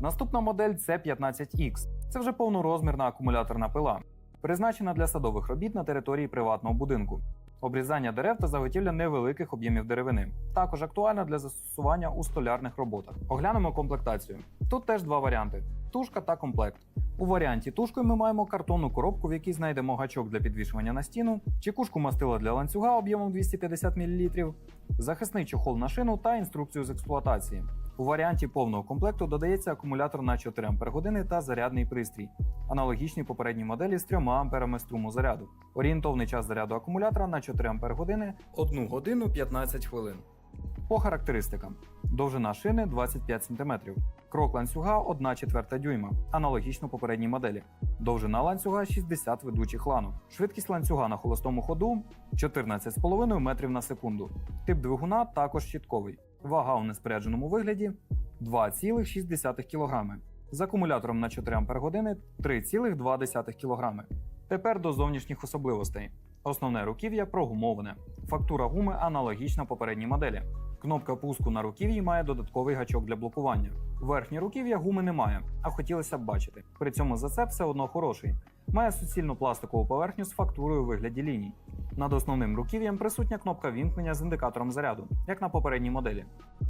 Наступна модель C15X. Це вже повнорозмірна акумуляторна пила, призначена для садових робіт на території приватного будинку. Обрізання дерев та заготівля невеликих об'ємів деревини. Також актуальна для застосування у столярних роботах. Оглянемо комплектацію. Тут теж два варіанти: тушка та комплект. У варіанті тушкою ми маємо картонну коробку, в якій знайдемо гачок для підвішування на стіну, чекушку мастила для ланцюга об'ємом 250 мл, захисний чохол на шину та інструкцію з експлуатації. У варіанті повного комплекту додається акумулятор на 4 Ах та зарядний пристрій, аналогічні попередній моделі з 3 А струму заряду. Орієнтовний час заряду акумулятора на 4 Ах 1 годину 15 хвилин. По характеристикам: довжина шини 25 см, крок ланцюга 1 четверта дюйма, аналогічно попередній моделі. Довжина ланцюга 60 ведучих ланок. Швидкість ланцюга на холостому ходу 14,5 метрів на секунду. Тип двигуна також щітковий. Вага у неспорядженому вигляді 2,6 кг. З акумулятором на 4 Ах 3,2 кг. Тепер до зовнішніх особливостей. Основне руків'я прогумоване. Фактура гуми аналогічна попередній моделі. Кнопка пуску на руків'ї має додатковий гачок для блокування. Верхнє руків'я гуми немає, а хотілося б бачити. При цьому зацеп все одно хороший. Має суцільну пластикову поверхню з фактурою у вигляді ліній. Над основним руків'ям присутня кнопка вімкнення з індикатором заряду, як на попередній моделі.